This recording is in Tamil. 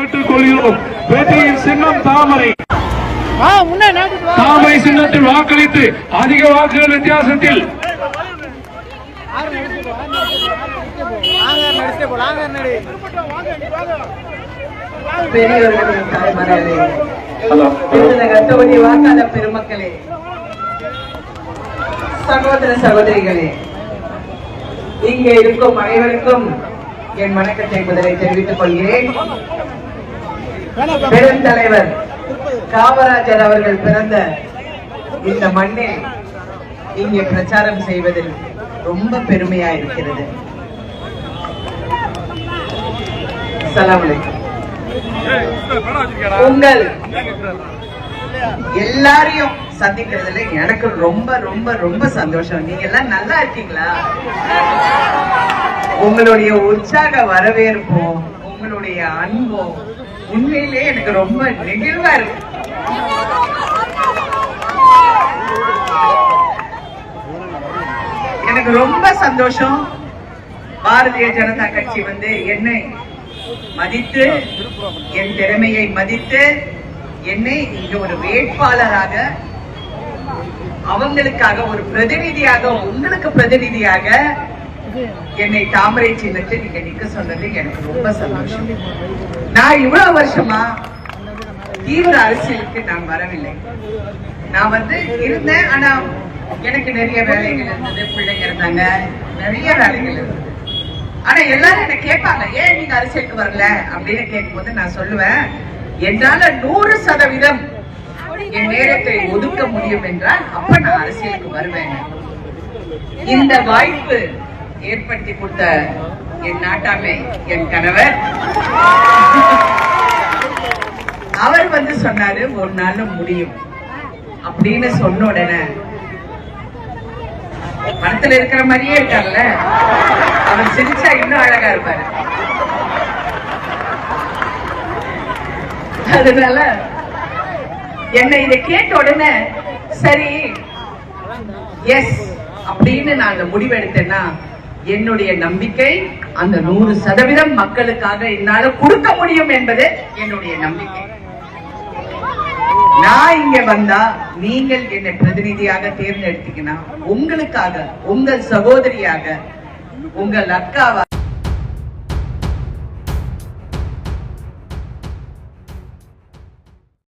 கேட்டுக்கொள்கிறோம். வெற்றியின் சின்னம் தாமரை. தாமரை சின்னத்தில் வாக்களித்து அதிக வாக்குகள் வித்தியாசத்தில். வாக்காளர் பெருமக்களே சகோதர சகோதரிகளே இங்கே இருக்கும் அனைவருக்கும் என் வணக்கத்தை முதலை தெரிவித்துக் கொள்கிறேன். பெருந்தலைவர் காமராஜர் அவர்கள் பிறந்த இந்த மண்ணில் இங்கே பிரச்சாரம் செய்வதில் ரொம்ப பெருமையா இருக்கிறது. உங்கள் எல்லாரையும் சந்திக்கிறதுல எனக்கு ரொம்ப ரொம்ப ரொம்ப சந்தோஷம். நீங்க எல்லாம் நல்லா இருக்கீங்களா? உங்களுடைய உற்சாக வரவேற்பும் உங்களுடைய அன்பும் உண்மையிலே எனக்கு ரொம்ப நெகிழ்வா இருக்கு. எனக்கு ரொம்ப சந்தோஷம். பாரதிய ஜனதா கட்சி வந்து என்னை மதித்து என் திறமையை மதித்து என்னை இங்க ஒரு வேட்பாளராக அவங்களுக்காக ஒரு பிரதிநிதியாக உங்களுக்கு பிரதிநிதியாக என்னை தாமரை சின்னத்தில் நீங்க நிக்க சொன்னது எனக்கு ரொம்ப சந்தோஷம். நான் இவ்வளவு வருஷமா தீவிர அரசியலுக்கு நான் வரவில்லை. நான் வந்து இருந்தேன் ஆனா எனக்கு நிறைய வேலைகள் இருந்தது பிள்ளைங்க இருந்தாங்க நிறைய வேலைகள் இருந்தது. ஆனா எல்லாரும் என்ன கேட்பாங்க ஏன் நீங்க அரசியலுக்கு வரல? அப்படின்னு கேட்கும்போது நான் சொல்லுவேன் என்னால நூறு சதவீதம் என் நேரத்தை ஒதுக்க முடியும் என்றால் அப்ப நான் அரசியலுக்கு வருவேன். இந்த வாய்ப்பு ஏற்படுத்தி கொடுத்த என் நாட்டாமை என் கணவர். அவர் வந்து சொன்னாரு ஒரு நாள் முடியும். அப்படின்னு சொன்ன உடனே படத்துல இருக்கிற மாதிரியே இருக்கார்ல? அவர் சிரிச்சா இன்னும் அழகா இருப்பாரு. அதனால என்னை இதை கேட்ட உடனே சரி எஸ் அப்படின்னு நான் அந்த முடிவெடுத்தேன்னா என்னுடைய நம்பிக்கை அந்த நூறு சதவீதம் மக்களுக்காக என்னால கொடுக்க முடியும் என்பது என்னுடைய நம்பிக்கை. நான் இங்க வந்தா நீங்கள் என்னை பிரதிநிதியாக தேர்ந்தெடுத்தீங்கன்னா உங்களுக்காக உங்கள் சகோதரியாக உங்கள் அக்காவா